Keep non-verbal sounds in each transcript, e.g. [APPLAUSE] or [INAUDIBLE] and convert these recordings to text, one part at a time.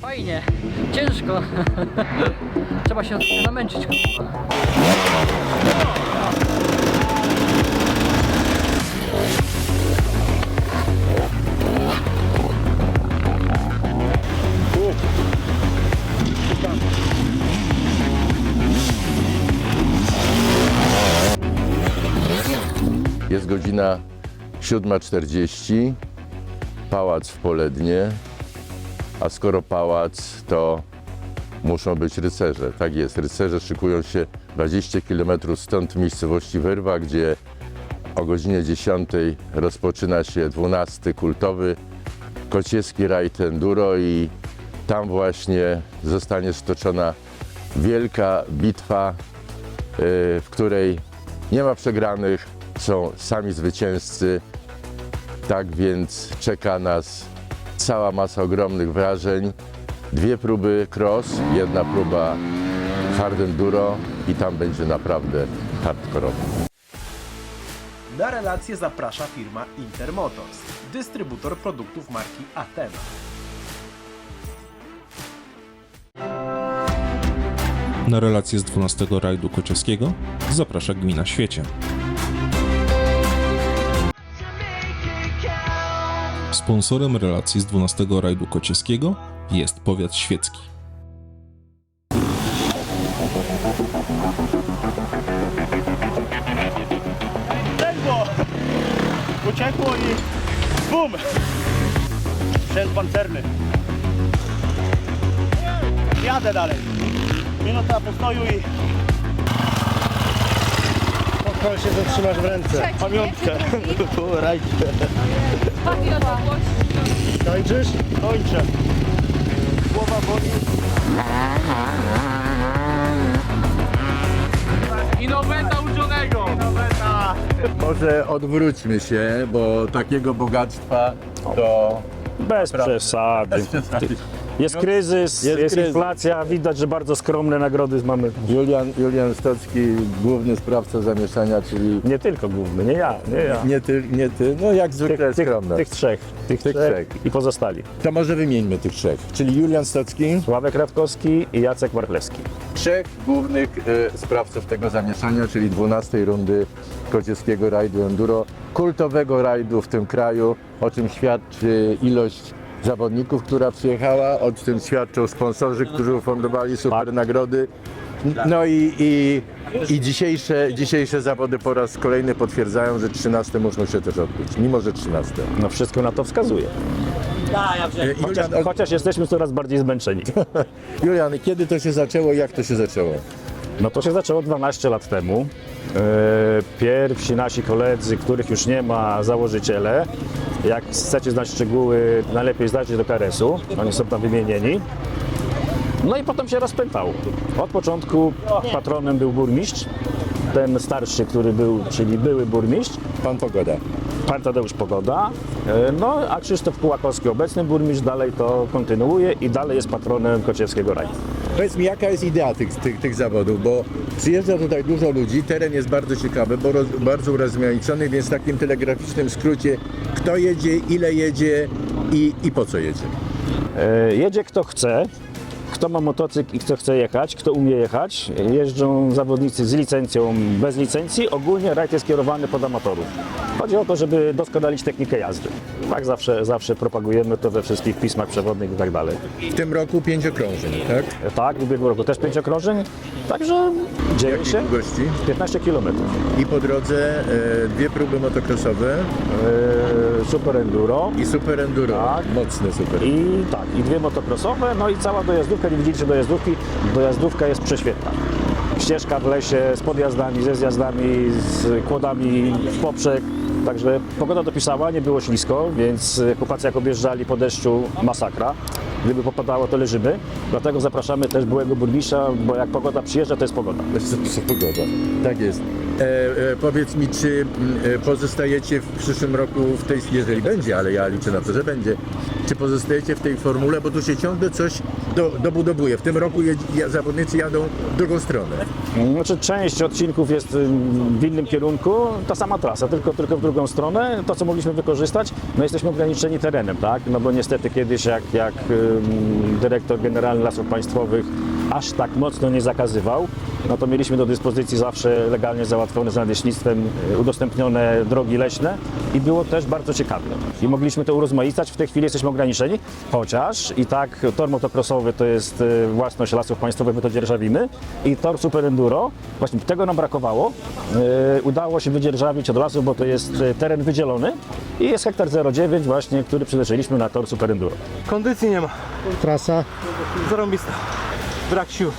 Fajnie, ciężko. [LAUGHS] Trzeba się namęczyć. Jest godzina 7.40, pałac w Polednie, a skoro pałac, to muszą być rycerze. Tak jest, rycerze szykują się 20 km stąd w miejscowości Wyrwa, gdzie o godzinie 10 rozpoczyna się 12 kultowy kocieski rajd enduro i tam właśnie zostanie stoczona wielka bitwa, yy, w której nie ma przegranych, są sami zwycięzcy. Tak więc czeka nas cała masa ogromnych wrażeń. Dwie próby cross, jedna próba hard enduro i tam będzie naprawdę hardkorowo. Na relację zaprasza firma Intermotors, dystrybutor produktów marki Athena. Na relację z 12 rajdu kociowskiego zaprasza Gmina Świecie. Sponsorem relacji z 12 rajdu kociowskiego jest powiat świecki. Ledwo uciekło i bum! Sprzęt pancerny. Jadę dalej. Minuta postoju i Proszę się zatrzymać w ręce. pamiątkę. [LAUGHS] Rajcie. Kończysz? Kończę. Głowa boli. I noweta uczonego. Może odwróćmy się, bo takiego bogactwa to Bez przesady. Jest kryzys, Jest jest, kryzys. inflacja, widać, że bardzo skromne nagrody mamy. Julian, Julian Stocki, główny sprawca zamieszania, czyli Nie tylko główny, nie ja, nie ja. nie ty, nie ty no jak Tych, zwykle tych, skromne. tych trzech, tych, Tych trzech, trzech. i pozostali. To może wymieńmy tych trzech, czyli Julian Stocki, Sławek Radkowski i Jacek Warchlewski. trzech głównych e, sprawców tego zamieszania, czyli 12 rundy kociewskiego rajdu enduro, kultowego rajdu w tym kraju, o czym świadczy ilość zawodników, która przyjechała, o czym świadczą sponsorzy, którzy ufundowali super nagrody. No i, i, i dzisiejsze, dzisiejsze zawody po raz kolejny potwierdzają, że 13 muszą się też odbyć, mimo że 13. No wszystko na to wskazuje. Chociaż, Julian, chociaż jesteśmy coraz bardziej zmęczeni. [LAUGHS] Julian, kiedy to się zaczęło i jak to się zaczęło? No to się zaczęło 12 lat temu. E, Pierwsi nasi koledzy, których już nie ma, założyciele. Jak chcecie znać szczegóły, najlepiej zdajcie do KRS-u. Oni są tam wymienieni. No i potem się rozpętało. Od początku patronem był burmistrz, ten starszy, który był, czyli były burmistrz, Pan Pogoda. pan Tadeusz Pogoda, e, no a Krzysztof Kułakowski, obecny burmistrz, dalej to kontynuuje i dalej jest patronem Kociewskiego Raju. Powiedz mi, jaka jest idea tych, tych, tych zawodów, bo przyjeżdża tutaj dużo ludzi, teren jest bardzo ciekawy, bo roz, bardzo urozmaicony, więc w takim telegraficznym skrócie, kto jedzie, ile jedzie i, i po co jedzie. E, Jedzie kto chce, kto ma motocykl i kto chce jechać, kto umie jechać. Jeżdżą zawodnicy z licencją, bez licencji. Ogólnie rajd jest kierowany pod amatorów. Chodzi o to, żeby doskonalić technikę jazdy. Tak zawsze, zawsze propagujemy to we wszystkich pismach przewodnych i tak dalej. W tym roku pięć okrążeń, tak? Tak, w ubiegłym roku też pięć okrążeń, także dzieje Jakiej się. długości? 15 km. I po drodze e, dwie próby motocrossowe E, super enduro. i super enduro. Tak. Mocne super. I tak, i dwie motocrossowe, no i cała dojazdówka, nie widzieliście dojazdówki, dojazdówka jest prześwietna. Ścieżka w lesie z podjazdami, ze zjazdami, z kłodami w poprzek, także pogoda dopisała, nie było ślisko, więc chłopacy jak objeżdżali po deszczu, masakra. Gdyby popadało, to leżymy. Dlatego zapraszamy też byłego burmistrza, bo jak pogoda przyjeżdża, to jest pogoda. To jest pogoda. Tak jest. E, e, powiedz mi, czy mm, e, pozostajecie w przyszłym roku w tej, jeżeli będzie, ale ja liczę na to, że będzie, czy pozostajecie w tej formule, bo tu się ciągle coś do, dobudowuje. W tym roku jedź, ja- zawodnicy jadą w drugą stronę. Znaczy część odcinków jest w innym kierunku, ta sama trasa, tylko, tylko w drugą stronę. To, co mogliśmy wykorzystać, no jesteśmy ograniczeni terenem, tak? No bo niestety kiedyś jak, jak y, dyrektor generalny Lasów Państwowych aż tak mocno nie zakazywał, no to mieliśmy do dyspozycji zawsze legalnie załatwione z nadleśnictwem y, udostępnione drogi leśne i było też bardzo ciekawie. I mogliśmy to urozmaicać. W tej chwili jesteśmy ograniczeni, chociaż i tak tor motocrossowy to jest y, własność Lasów Państwowych, my to dzierżawimy i tor Super Enduro, właśnie tego nam brakowało. Y, Udało się wydzierżawić od lasów, bo to jest teren wydzielony i jest hektar 09 właśnie, który przeznaczyliśmy na tor Super Enduro. Kondycji nie ma. Trasa. Zarąbista. Brak sił.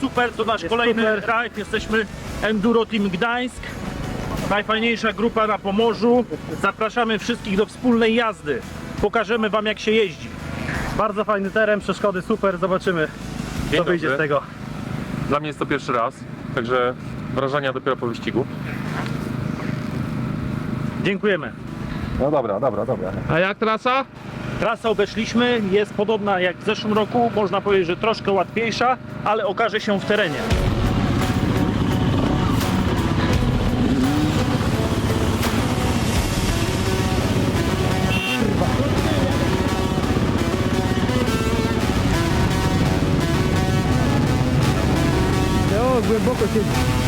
Super, to nasz kolejny rajd. Jesteśmy Enduro Team Gdańsk. Najfajniejsza grupa na Pomorzu. Zapraszamy wszystkich do wspólnej jazdy. Pokażemy Wam jak się jeździ. Bardzo fajny teren, przeszkody super, zobaczymy co wyjdzie z tego. Dla mnie jest to pierwszy raz, także wrażenia dopiero po wyścigu. Dziękujemy. No dobra, dobra, dobra. A jak trasa? Trasę obeszliśmy, jest podobna jak w zeszłym roku, można powiedzieć, że troszkę łatwiejsza, ale okaże się w terenie. O, głęboko siedzi.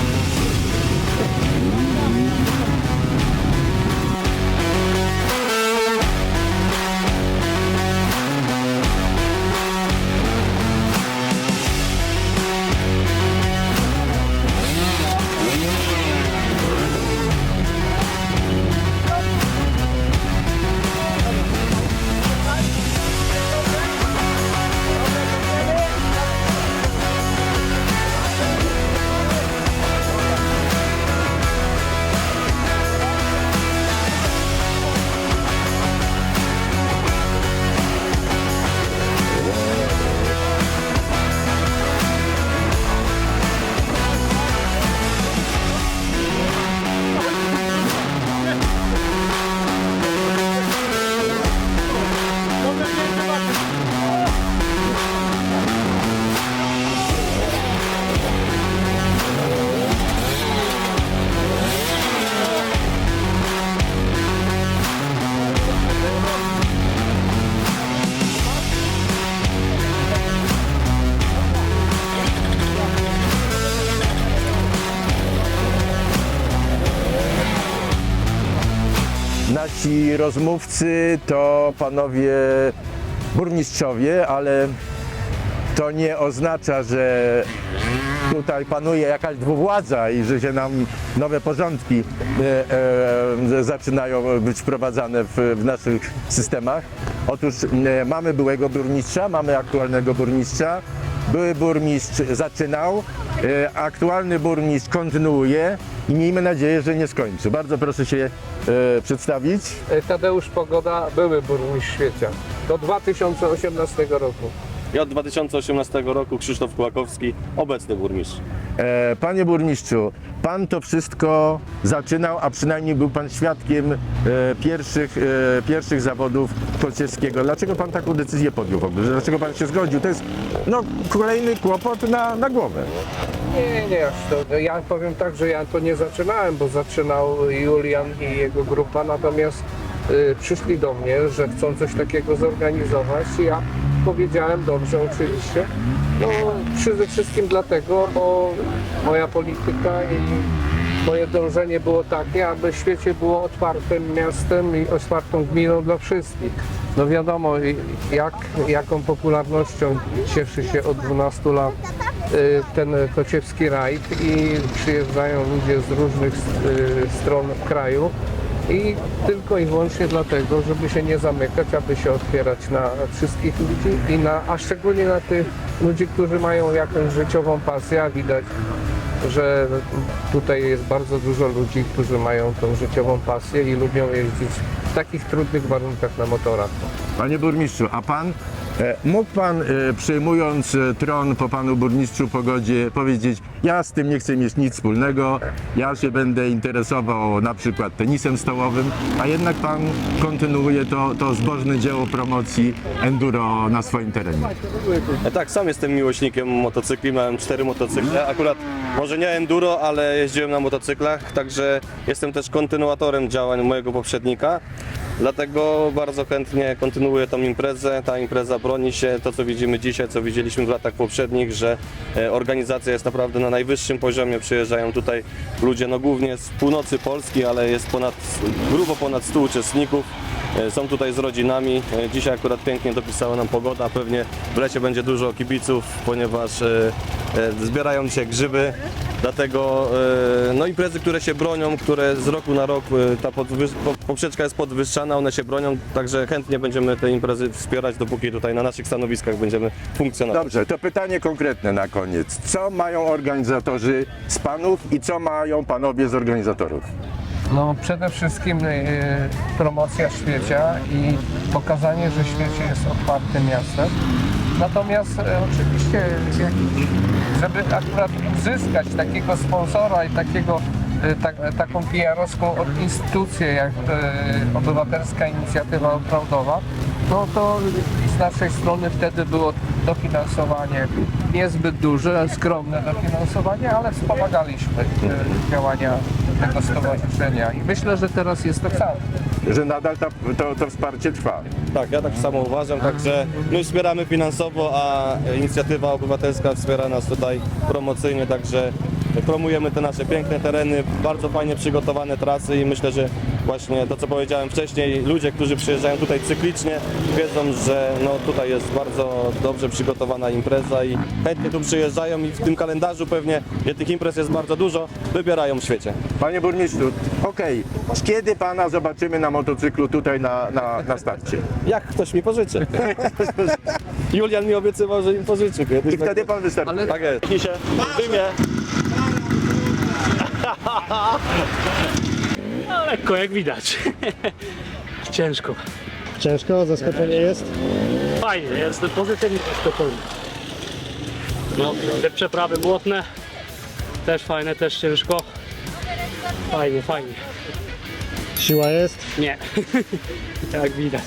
Nasi rozmówcy to panowie burmistrzowie, ale to nie oznacza, że tutaj panuje jakaś dwuwładza i że się nam nowe porządki e, e, zaczynają być wprowadzane w, w naszych systemach. Otóż e, mamy byłego burmistrza, mamy aktualnego burmistrza. Były burmistrz zaczynał, e, aktualny burmistrz kontynuuje i miejmy nadzieję, że nie skończy. Bardzo proszę się e, przedstawić. Tadeusz Pogoda, były burmistrz Świecia. Do 2018 roku. I od 2018 roku Krzysztof Kłakowski, obecny burmistrz. E, Panie burmistrzu, pan to wszystko zaczynał, a przynajmniej był pan świadkiem e, pierwszych, e, pierwszych zawodów Kociewskiego. Dlaczego pan taką decyzję podjął w ogóle? Dlaczego pan się zgodził? To jest no, kolejny kłopot na, na głowę. Nie, nie, aż to, ja powiem tak, że ja to nie zaczynałem, bo zaczynał Julian i jego grupa, natomiast y, przyszli do mnie, że chcą coś takiego zorganizować i ja powiedziałem, dobrze, oczywiście. No przede wszystkim dlatego, bo moja polityka i moje dążenie było takie, aby świecie było otwartym miastem i otwartą gminą dla wszystkich. No wiadomo, jak, jaką popularnością cieszy się od 12 lat y, ten kociewski rajd i przyjeżdżają ludzie z różnych y, stron kraju i tylko i wyłącznie dlatego, żeby się nie zamykać, aby się otwierać na wszystkich ludzi i na, a szczególnie na tych ludzi, którzy mają jakąś życiową pasję, a widać że tutaj jest bardzo dużo ludzi, którzy mają tą życiową pasję i lubią jeździć w takich trudnych warunkach na motorach. Panie burmistrzu, a pan Mógł pan, e, przyjmując e, tron po panu burmistrzu Pogodzie, powiedzieć, ja z tym nie chcę mieć nic wspólnego, ja się będę interesował na przykład tenisem stołowym, a jednak pan kontynuuje to, to zbożne dzieło promocji enduro na swoim terenie. E, Tak, sam jestem miłośnikiem motocykli, miałem cztery motocykle. Akurat może nie enduro, ale jeździłem na motocyklach, także jestem też kontynuatorem działań mojego poprzednika. Dlatego bardzo chętnie kontynuuję tą imprezę. Ta impreza broni się, to co widzimy dzisiaj, co widzieliśmy w latach poprzednich, że e, organizacja jest naprawdę na najwyższym poziomie. Przyjeżdżają tutaj ludzie, no głównie z północy Polski, ale jest ponad, grubo ponad 100 uczestników. E, Są tutaj z rodzinami. E, Dzisiaj akurat pięknie dopisała nam pogoda. Pewnie w lecie będzie dużo kibiców, ponieważ zbierają się grzyby. Dlatego e, no imprezy, które się bronią, które z roku na rok e, ta poprzeczka jest podwyższana, one się bronią, także chętnie będziemy te imprezy wspierać, dopóki tutaj na naszych stanowiskach będziemy funkcjonować. Dobrze, to pytanie konkretne na koniec. Co mają organizatorzy z panów i co mają panowie z organizatorów? No przede wszystkim e, promocja świecia i pokazanie, że świecie jest otwartym miastem. Natomiast e, oczywiście jak, żeby akurat uzyskać takiego sponsora i takiego e, tak, taką PR-owską instytucję jak e, Obywatelska Inicjatywa Offroadowa, no to z naszej strony wtedy było dofinansowanie niezbyt duże, skromne dofinansowanie, ale wspomagaliśmy e, działania tego stowarzyszenia i myślę, że teraz jest tak samo. Że nadal ta, to, to wsparcie trwa. Tak, ja tak samo uważam, także my wspieramy finansowo, a inicjatywa obywatelska wspiera nas tutaj promocyjnie, także promujemy te nasze piękne tereny, bardzo fajnie przygotowane trasy i myślę, że właśnie to co powiedziałem wcześniej, ludzie, którzy przyjeżdżają tutaj cyklicznie wiedzą, że no tutaj jest bardzo dobrze przygotowana impreza i chętnie tu przyjeżdżają i w tym kalendarzu pewnie, gdzie tych imprez jest bardzo dużo, wybierają w świecie. Panie burmistrzu, okej, kiedy pana zobaczymy na motocyklu tutaj na, na, na starcie? Jak ktoś mi pożyczy. [LAUGHS] Julian mi obiecywał, że im pożyczy kiedyś. I wtedy pan wystartuje. Tak jest. Dymie. [LAUGHS] No, lekko jak widać. [LAUGHS] Ciężko. Ciężko, zaskoczenie jest. Fajnie, jestem pozytywnie zaskoczony. No, te przeprawy błotne też fajne, też ciężko. Fajnie, fajnie. Siła jest, Nie, jak [LAUGHS] widać.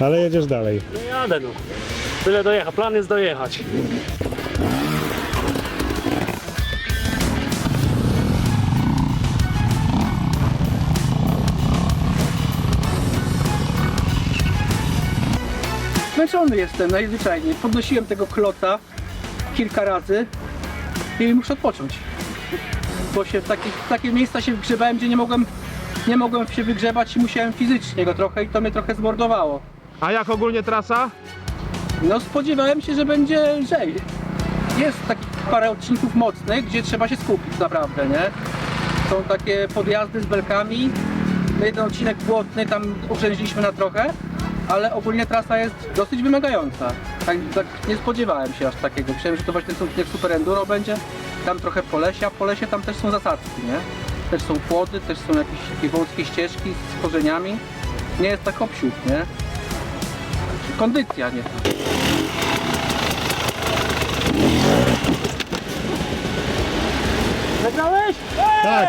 ale jedziesz dalej. No jadę no. Tyle dojechać, plan jest dojechać. Zmęczony jestem najzwyczajniej. Podnosiłem tego kloca kilka razy i muszę odpocząć. Bo się w, takich, w takie miejsca się wgrzebałem, gdzie nie mogłem, nie mogłem się wygrzebać i musiałem fizycznie go trochę i to mnie trochę zmordowało. A jak ogólnie trasa? No spodziewałem się, że będzie lżej. Jest takich parę odcinków mocnych, gdzie trzeba się skupić naprawdę, nie? Są takie podjazdy z belkami. Jeden odcinek błotny, tam urzędziliśmy na trochę, ale ogólnie trasa jest dosyć wymagająca. Tak, tak nie spodziewałem się aż takiego. Myślałem, że to właśnie ten odcinek Super Enduro będzie. Tam trochę po lesie, a po lesie tam też są zasadzki, nie? Też są płody, też są jakieś takie wąskie ścieżki z korzeniami. Nie jest tak obsiut, nie? Kondycja, nie? Zagrałeś? Tak.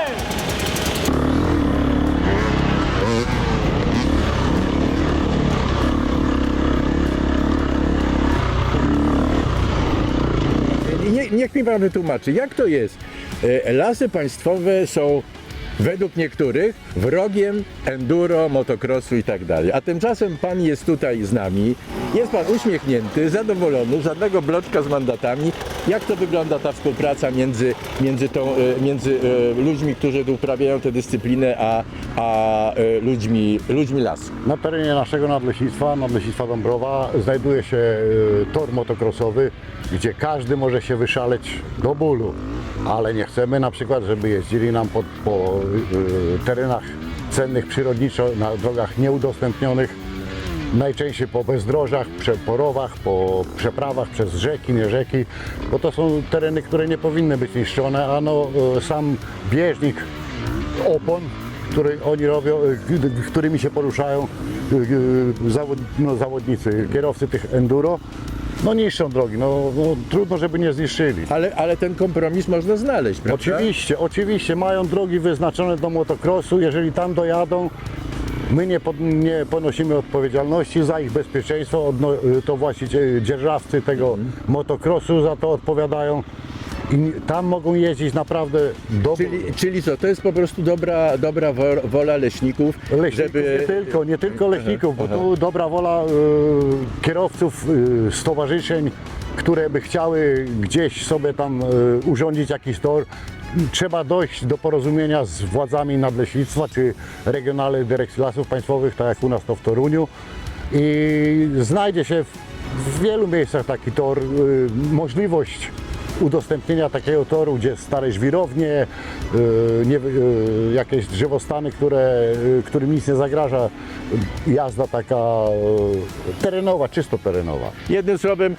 Nie, niech mi pan wytłumaczy, jak to jest? E, Lasy państwowe są według niektórych wrogiem enduro, motocrossu i tak dalej. A tymczasem pan jest tutaj z nami, jest pan uśmiechnięty, zadowolony, żadnego bloczka z mandatami. Jak to wygląda ta współpraca między, między, tą, e, między e, ludźmi, którzy uprawiają tę dyscyplinę, a, a e, ludźmi, ludźmi lasu? Na terenie naszego nadleśnictwa, nadleśnictwa Dąbrowa, znajduje się tor motocrossowy, gdzie każdy może się wyszaleć do bólu, ale nie chcemy na przykład, żeby jeździli nam po, po y, terenach cennych przyrodniczo, na drogach nieudostępnionych, najczęściej po bezdrożach, prze- po przeprawach przez rzeki, nie rzeki, bo to są tereny, które nie powinny być niszczone, a no, y, sam bieżnik opon które oni robią, y, którymi się poruszają no, zawodnicy, kierowcy tych enduro, no niszczą drogi, no, no trudno, żeby nie zniszczyli. Ale, ale ten kompromis można znaleźć, prawda? Oczywiście, oczywiście mają drogi wyznaczone do motocrossu, jeżeli tam dojadą, my nie, pod, nie ponosimy odpowiedzialności za ich bezpieczeństwo, Odno, to właściciele, dzierżawcy tego motocrossu za to odpowiadają i tam mogą jeździć naprawdę do... Czyli, czyli co, to jest po prostu dobra, dobra wo- wola leśników, Leśników, żeby... nie tylko, nie tylko leśników, bo tu dobra wola y, kierowców y, stowarzyszeń, które by chciały gdzieś sobie tam y, urządzić jakiś tor. Trzeba dojść do porozumienia z władzami nadleśnictwa czy Regionalnej Dyrekcji Lasów Państwowych, tak jak u nas to w Toruniu. I znajdzie się w, w wielu miejscach taki tor, y, możliwość udostępnienia takiego toru, gdzie stare żwirownie, y, nie, y, jakieś drzewostany, które, y, którym nic nie zagraża, jazda taka terenowa, czysto terenowa. Jednym słowem,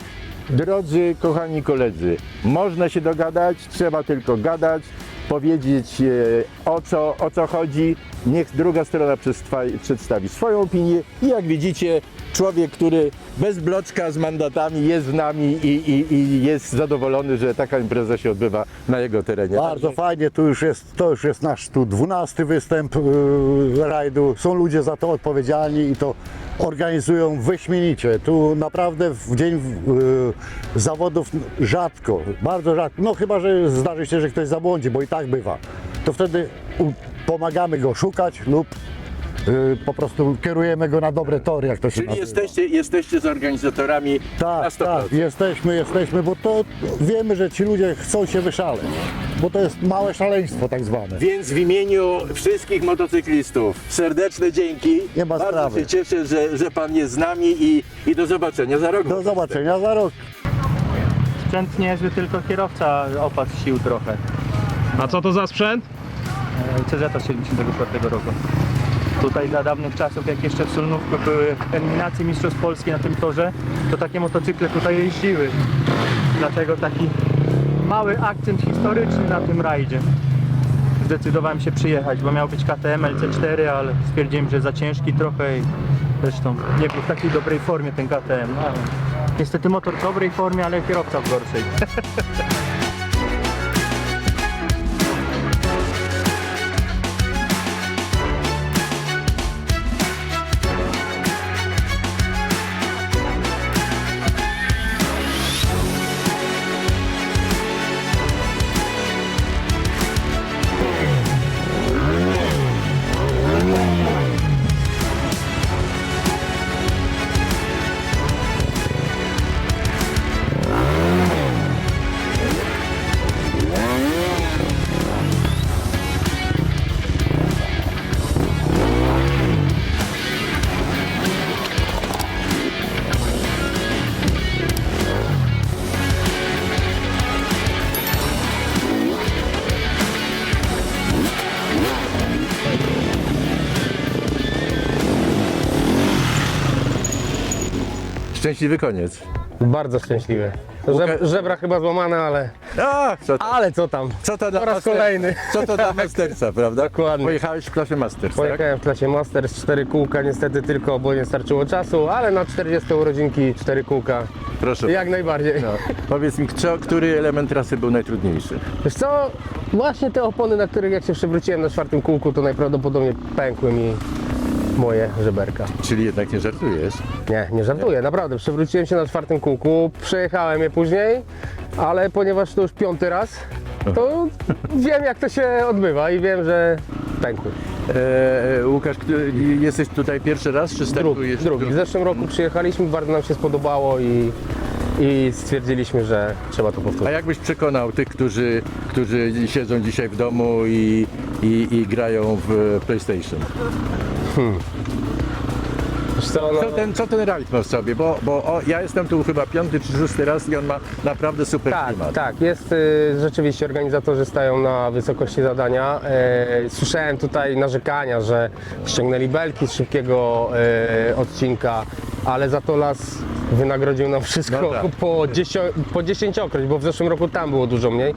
drodzy, kochani koledzy, można się dogadać, trzeba tylko gadać, powiedzieć e, o co, o co chodzi, niech druga strona przedstawi, swoją opinię i jak widzicie, człowiek, który bez bloczka z mandatami jest z nami i, i, i jest zadowolony, że taka impreza się odbywa na jego terenie. Bardzo fajnie, tu już jest, to już jest nasz tu dwunasty występ y, rajdu. Są ludzie za to odpowiedzialni i to organizują wyśmienicie. Tu naprawdę w dzień y, zawodów rzadko, bardzo rzadko, no chyba, że zdarzy się, że ktoś zabłądzi, bo i tak bywa. To wtedy pomagamy go szukać lub y, po prostu kierujemy go na dobre tory, jak to się Czyli nazywa. jesteście, jesteście z organizatorami na Tak, 100%. tak, jesteśmy, jesteśmy, bo to wiemy, że ci ludzie chcą się wyszaleć, bo to jest małe szaleństwo tak zwane. Więc w imieniu wszystkich motocyklistów serdeczne dzięki. Nie ma Bardzo sprawy. się cieszę, że, że Pan jest z nami i, i do zobaczenia za rok. Do zobaczenia za rok. Sprzęt niezły, tylko kierowca opadł sił trochę. A co to za sprzęt? CZ 74 roku. Tutaj za dawnych czasów, jak jeszcze w Solnówku były eliminacje Mistrzostw Polski na tym torze, to takie motocykle tutaj jeździły. Dlatego taki mały akcent historyczny na tym rajdzie. Zdecydowałem się przyjechać, bo miał być KTM LC4, ale stwierdziłem, że za ciężki trochę i zresztą nie był w takiej dobrej formie ten KTM. No, niestety motor w dobrej formie, ale kierowca w gorszej. [LAUGHS] Szczęśliwy koniec. Bardzo szczęśliwy. Żeb, żebra chyba złamane, ale, A, co, to, ale co tam? co to dla Po raz master- kolejny. Co to dla Mastersa, [LAUGHS] prawda? Dokładnie. Pojechałeś w klasie Masters, tak? Pojechałem w klasie Masters, 4 kółka, niestety tylko, bo nie starczyło czasu, ale na 40 urodzinki 4 kółka, Proszę. jak najbardziej. No. Powiedz mi, co, który element trasy był najtrudniejszy? Wiesz co, właśnie te opony, na których jak się przewróciłem na czwartym kółku, to najprawdopodobniej pękły mi moje żeberka. Czyli jednak nie żartujesz. Nie, nie żartuję, naprawdę. Przewróciłem się na czwartym kółku, przejechałem je później, ale ponieważ to już piąty raz, to wiem jak to się odbywa i wiem, że pękły. E, Łukasz, jesteś tutaj pierwszy raz, czy Drugi, startujesz? drugi. W zeszłym roku przyjechaliśmy, bardzo nam się spodobało i, i stwierdziliśmy, że trzeba to A powtórzyć. jak byś przekonał tych, którzy, którzy siedzą dzisiaj w domu i, i, i grają w PlayStation? Co, no, Co ten, co ten rajd ma w sobie? Bo, bo o, ja jestem tu chyba piąty czy szósty raz i on ma naprawdę super tak, klimat. tak, jest y, rzeczywiście organizatorzy stają na wysokości zadania. E, słyszałem tutaj narzekania, że ściągnęli belki z szybkiego e, odcinka, ale za to las wynagrodził nam wszystko No tak. [LAUGHS] po, dziesio, po dziesięciokroć, bo w zeszłym roku tam było dużo mniej.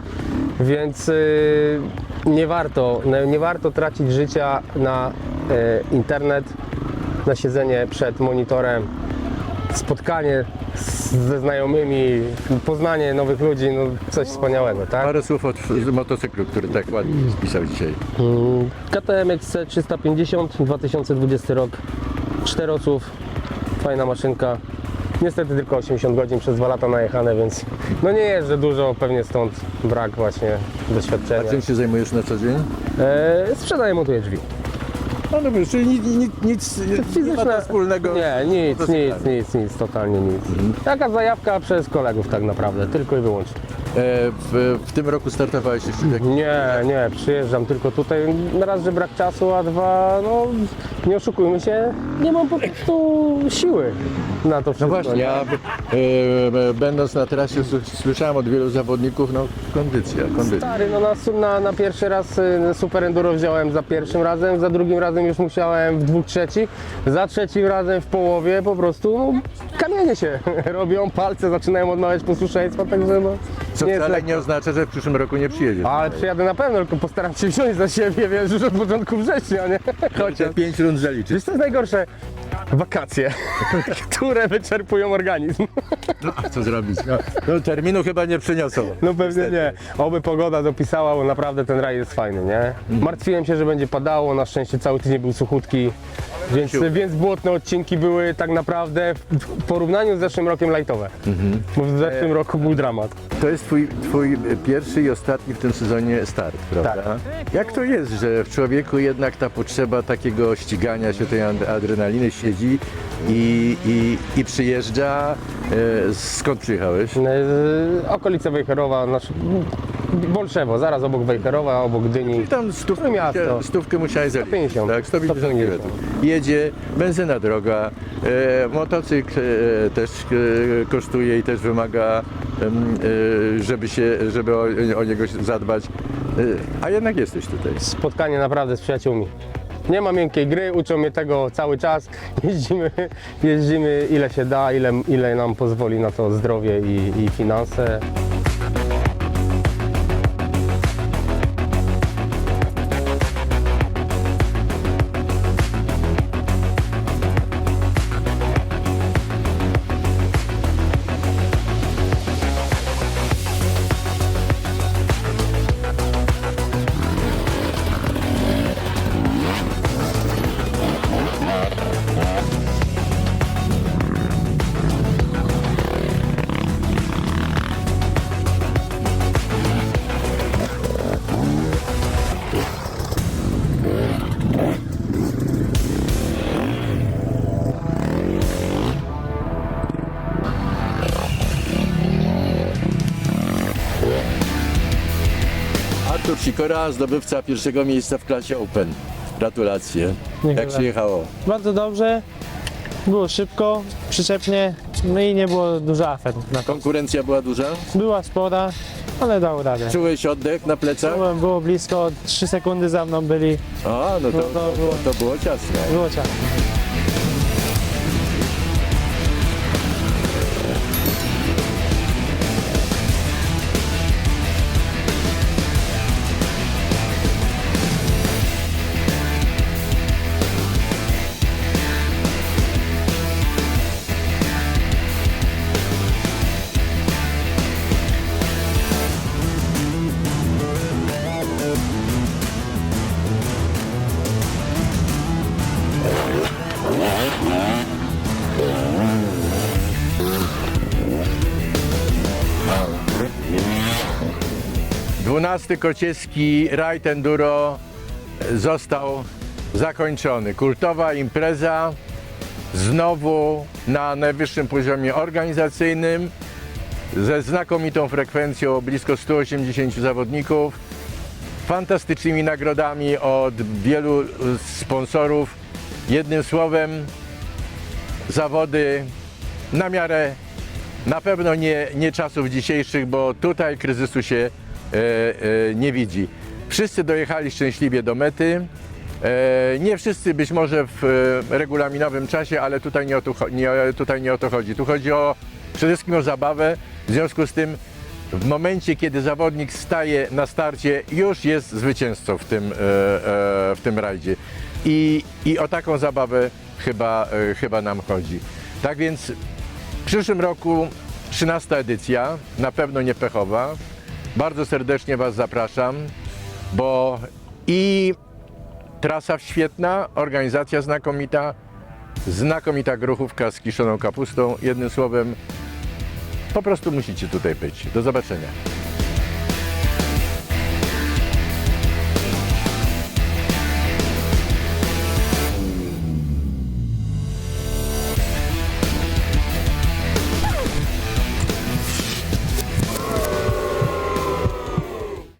Więc y, nie warto, nie- nie warto tracić życia na internet, na siedzenie przed monitorem, spotkanie ze znajomymi, poznanie nowych ludzi, no coś wspaniałego, tak? Parę słów o tw- motocyklu, który tak ładnie spisał dzisiaj. Mm, KTM XC 350, 2020 rok, czteroców, fajna maszynka. Niestety tylko 80 godzin przez dwa lata najechane, więc no nie jeżdżę dużo, pewnie stąd brak właśnie A doświadczenia. czym się zajmujesz na co dzień? E, sprzedaję, montuję drzwi. No dobrze, czyli nic, nic, nic nie ma to wspólnego. Nie, nic, nic, nic, nic, totalnie nic. Taka zajawka przez kolegów tak naprawdę, tylko i wyłącznie. E, w, w tym roku startowałeś jeszcze jak Nie, nie, przyjeżdżam tylko tutaj. Na raz, że brak czasu, a dwa, no nie oszukujmy się, nie mam po prostu siły na to No wszystko. właśnie, nie? ja e, będąc na trasie s- słyszałem od wielu zawodników, no kondycja, kondycja. Stary, no na, na, na pierwszy raz y, Super Enduro wziąłem za pierwszym razem, za drugim razem już musiałem w dwóch trzecich, za trzecim razem w połowie po prostu no, kamienie się [LAUGHS] robią, palce zaczynają odmawiać posłuszeństwa, także no Co nie wcale nie oznacza, że w przyszłym roku nie przyjedziesz. Ale przyjadę na pewno, tylko postaram się wziąć za siebie, wiesz, już od początku września, nie? Chociaż. pięć rund zaliczyć. Wiesz co jest najgorsze? Wakacje, [LAUGHS] które wyczerpują organizm. No, a co zrobić? No, no, terminu chyba nie przyniosą. No pewnie nie. Oby pogoda dopisała, bo naprawdę ten raj jest fajny, nie? Martwiłem się, że będzie padało, na szczęście cały tydzień był suchutki, więc, więc błotne odcinki były tak naprawdę w porównaniu z zeszłym rokiem lightowe. Bo w zeszłym roku był dramat. To jest twój, twój pierwszy i ostatni w tym sezonie start, prawda? Jak to jest, że w człowieku jednak ta potrzeba takiego ścigania się, tej ad- adrenaliny siedzi i, i, i przyjeżdża? E, skąd przyjechałeś? E, Okolice Wejherowa, nasz Bolszewo, zaraz obok Wejherowa, obok Gdyni. Tam stówkę, miasto. musia- stówkę musiałeś zaliczyć, 150, tak? 150 150. km. Jedzie, benzyna droga, e, motocykl e, też e, kosztuje i też wymaga, e, żeby, się, żeby o, o niego zadbać. E, a jednak jesteś tutaj. Spotkanie naprawdę z przyjaciółmi. Nie ma miękkiej gry, uczą mnie tego cały czas. [LAUGHS] Jeździmy, jeździmy ile się da, ile, ile nam pozwoli na to zdrowie i, i finanse. Sikora, zdobywca pierwszego miejsca w klasie Open. Gratulacje. Jak się jechało? Bardzo dobrze. Było szybko, przyczepnie, no i nie było dużo afer. Na to. Konkurencja była duża? Była spora, ale dał radę. Czułeś oddech na plecach? Byłem, było blisko, 3 sekundy za mną byli, A, no to, No to było- to, to było ciasno. było ciasno. Dwunasty kocieski Rajd Enduro został zakończony. Kultowa impreza znowu na najwyższym poziomie organizacyjnym ze znakomitą frekwencją blisko 180 zawodników, fantastycznymi nagrodami od wielu sponsorów. Jednym słowem zawody na miarę na pewno nie, nie czasów dzisiejszych, bo tutaj kryzysu się nie widzi. Wszyscy dojechali szczęśliwie do mety. E, nie wszyscy być może w e, regulaminowym czasie, ale tutaj nie, o to, nie, tutaj nie o to chodzi. Tu chodzi o, przede wszystkim o zabawę. W związku z tym w momencie, kiedy zawodnik staje na starcie, już jest zwycięzcą w tym, e, e, w tym rajdzie. I, I o taką zabawę chyba, e, chyba nam chodzi. Tak więc w przyszłym roku 13 edycja, na pewno nie pechowa. Bardzo serdecznie Was zapraszam, bo i trasa świetna, organizacja znakomita, znakomita gruchówka z kiszoną kapustą. Jednym słowem, po prostu musicie tutaj być. Do zobaczenia.